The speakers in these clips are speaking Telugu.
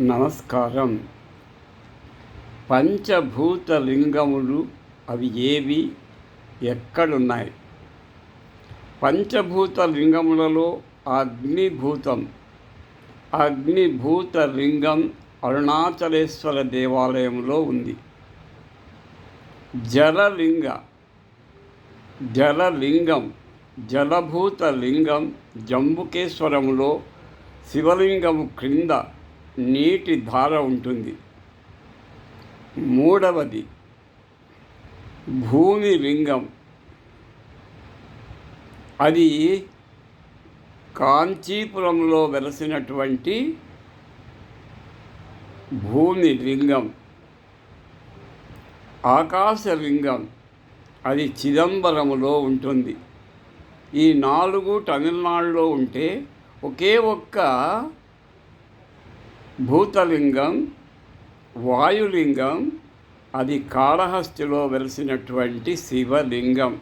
నమస్కారం. పంచభూత లింగములు అవి ఏవి? ఎక్కడున్నాయి? పంచభూత లింగములలో అగ్నిభూతం. అగ్నిభూత లింగం అరుణాచలేశ్వర దేవాలయంలో ఉంది. జలలింగ. జలలింగం జలభూత లింగం జంబుకేశ్వరంలో శివలింగము క్రింద నీటి ధార ఉంటుంది. మూడవది భూమి లింగం. అది కాంచీపురంలో వెలసినటువంటి భూమి లింగం. ఆకాశలింగం అది చిదంబరములో ఉంటుంది. ఈ నాలుగు తమిళనాడులో ఉంటే ఒకే ఒక్క భూతలింగం వాయులింగం అది కాళహస్తిలో వెలిసినటువంటి శివలింగం.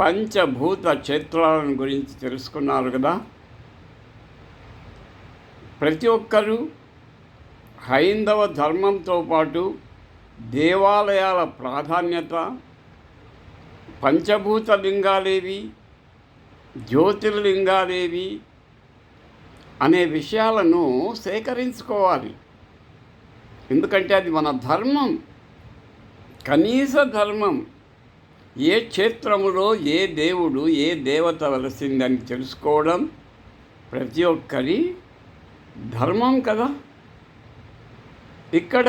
పంచభూత క్షేత్రాలను గురించి తెలుసుకున్నారు కదా? ప్రతి ఒక్కరూ హైందవ ధర్మంతో పాటు దేవాలయాల ప్రాధాన్యత పంచభూత లింగాలేవి జ్యోతిర్లింగాలేవి అనే విషయాలను సేకరించుకోవాలి. ఎందుకంటే అది మన ధర్మం. కనీస ధర్మం. ఏ క్షేత్రములో ఏ దేవుడు ఏ దేవత వలసిందని తెలుసుకోవడం ప్రతి ఒక్కరి ధర్మం కదా. ఇక్కడ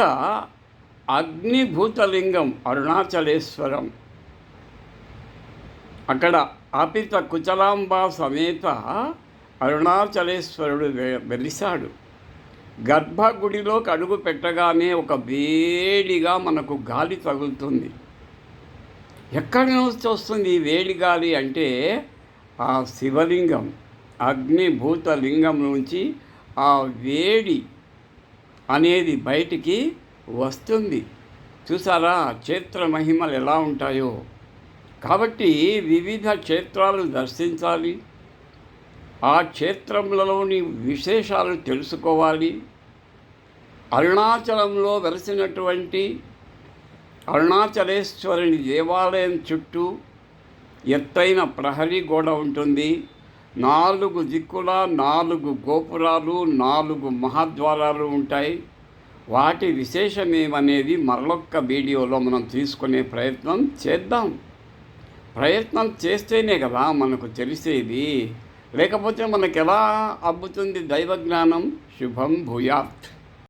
అగ్నిభూతలింగం అరుణాచలేశ్వరం. అక్కడ ఆపిత కుచలాంబ సమేత అరుణాచలేశ్వరుడు వెలిశాడు. గర్భగుడిలోకి అడుగు పెట్టగానే ఒక వేడిగా మనకు గాలి తగులుతుంది. ఎక్కడి నుంచి వస్తుంది ఈ వేడి గాలి అంటే ఆ శివలింగం అగ్నిభూత లింగం నుంచి ఆ వేడి అనేది బయటికి వస్తుంది. చూసారా క్షేత్ర మహిమలు ఎలా ఉంటాయో? కాబట్టి వివిధ క్షేత్రాలు దర్శించాలి. ఆ క్షేత్రములలోని విశేషాలు తెలుసుకోవాలి. అరుణాచలంలో వెలసినటువంటి అరుణాచలేశ్వరుని దేవాలయం చుట్టూ ఎత్తైన ప్రహరీ గోడ ఉంటుంది. నాలుగు దిక్కుల నాలుగు గోపురాలు నాలుగు మహాద్వారాలు ఉంటాయి. వాటి విశేషమేమనేది మరొక్క వీడియోలో మనం తీసుకునే ప్రయత్నం చేద్దాం. ప్రయత్నం చేస్తేనే కదా మనకు తెలిసేది. లేకపోతే మనకు ఎలా అబ్బుతుంది దైవజ్ఞానం? శుభం భూయాత్.